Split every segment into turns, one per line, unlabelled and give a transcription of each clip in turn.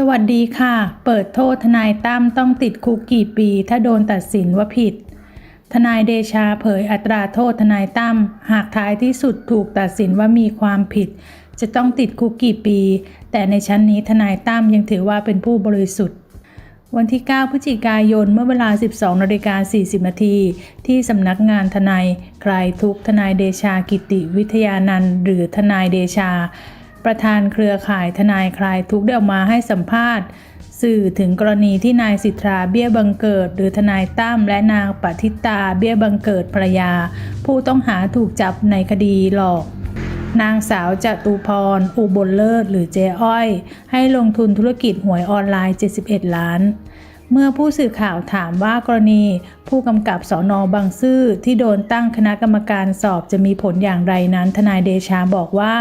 สวัสดีค่ะ เปิดโทษทนายตั้มต้องติดคุกกี่ปี ถ้าโดนตัดสินว่าผิด ทนายเดชาเผยอัตราโทษทนายตั้มหากท้ายที่สุดถูกตัดสินว่ามีความผิด จะต้องติดคุกกี่ปี แต่ในชั้นนี้ทนายตั้มยังถือว่าเป็นผู้บริสุทธิ์ วันที่ 9 พฤศจิกายนเมื่อเวลา 12นาฬิกา40นาทีที่สำนักงานทนายคลายทุกทนายเดชากิติวิทยานันท์หรือทนายเดชา ประธานเครือข่ายทนายคลายทุกข์ได้ออกมาให้สัมภาษณ์ สื่อถึงกรณีที่นายสิทธาเบี้ยบังเกิด หรือทนายตั้มและนางปฏิตาเบี้ยบังเกิดภรยา ผู้ต้องหาถูกจับในคดีหลอกนางสาวจตุพร อุบลเลิศ หรือเจ๊อ้อย ให้ลงทุนธุรกิจหวยออนไลน์ 71 ล้าน เมื่อผู้สื่อข่าวถามว่ากรณีผู้กำกับสอนอบางซื่อที่โดนตั้งคณะกรรมการสอบจะมีผลอย่างไรนั้นทนายเดชาบอกว่า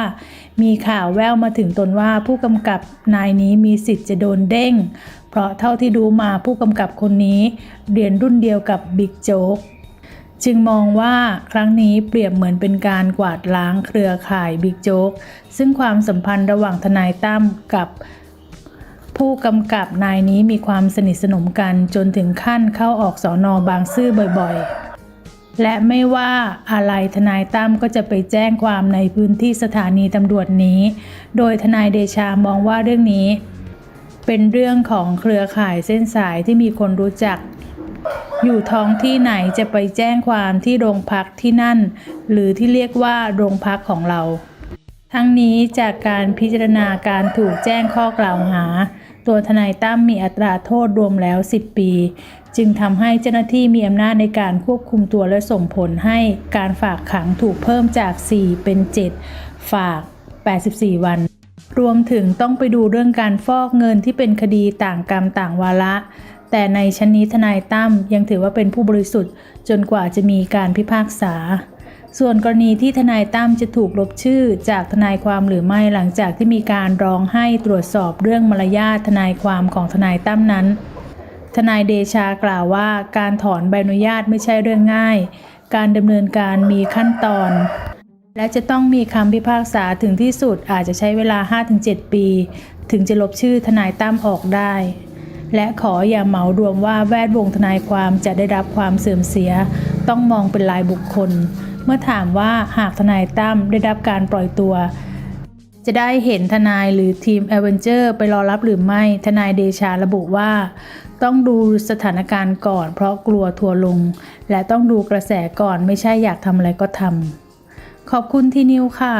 มีข่าวแววมาถึงตนว่าผู้กำกับนายนี้มีสิทธิ์จะโดนเด้ง เพราะเท่าที่ดูมาผู้กำกับคนนี้ เรียนรุ่นเดียวกับบิ๊กโจ๊กจึงมองว่าครั้งนี้เปรียบเหมือนเป็นการกวาดล้างเครือข่ายบิ๊กโจ๊กซึ่งความสัมพันธ์ระหว่างทนายตั้มกับ ผู้กำกับนายนี้มีความสนิทสนมกันจนถึงขั้นเข้าออกสอนอบางซื่อบ่อยๆ และไม่ว่าอะไรทนายตั้มก็จะไปแจ้งความในพื้นที่สถานีตำรวจนี้ โดยทนายเดชามองว่าเรื่องนี้ เป็นเรื่องของเครือข่ายเส้นสายที่มีคนรู้จัก อยู่ท้องที่ไหนจะไปแจ้งความที่โรงพักที่นั่น หรือที่เรียกว่าโรงพักของเรา ทั้งนี้จากการพิจารณาการถูกแจ้งข้อกล่าวหา ตัวทนายตั้มมีอัตราโทษรวมแล้ว 10 ปี จึงทำให้เจ้าหน้าที่มีอำนาจในการควบคุมตัวและส่งผลให้การฝากขังถูกเพิ่มจาก 4 เป็น 7 ฝาก 84 วันรวมถึงต้องไปดูเรื่องการฟอกเงินที่เป็นคดีต่างกรรมต่างวาระ แต่ในชั้นนี้ทนายตั้มยังถือว่าเป็นผู้บริสุทธิ์ จนกว่าจะมีการพิพากษา ส่วนกรณีที่ทนายตั้มจะถูกลบชื่อจากทนายความหรือไม่หลังจากที่มีการร้องให้ตรวจสอบเรื่องมารยาททนายความของทนายตั้มนั้น ทนายเดชากล่าวว่าการถอนใบอนุญาตไม่ใช่เรื่องง่าย การดำเนินการมีขั้นตอน และจะต้องมีคำพิพากษาถึงที่สุดอาจจะใช้เวลา 5-7 ปี ถึงจะลบชื่อทนายตั้มออกได้ และขออย่าเหมารวมว่าแวดวงทนายความจะได้รับความเสื่อมเสีย ต้องมองเป็นรายบุคคล เมื่อถามว่าหากทนายตั้มได้รับการปล่อยตัว จะได้เห็นทนายหรือทีมแอเวนเจอร์ไปรอรับหรือไม่ ทนายเดชาระบุว่า ต้องดูสถานการณ์ก่อน เพราะกลัวทัวร์ลง และต้องดูกระแสก่อนไม่ใช่อยากทำอะไรก็ทำขอบคุณที่นิวค่ะ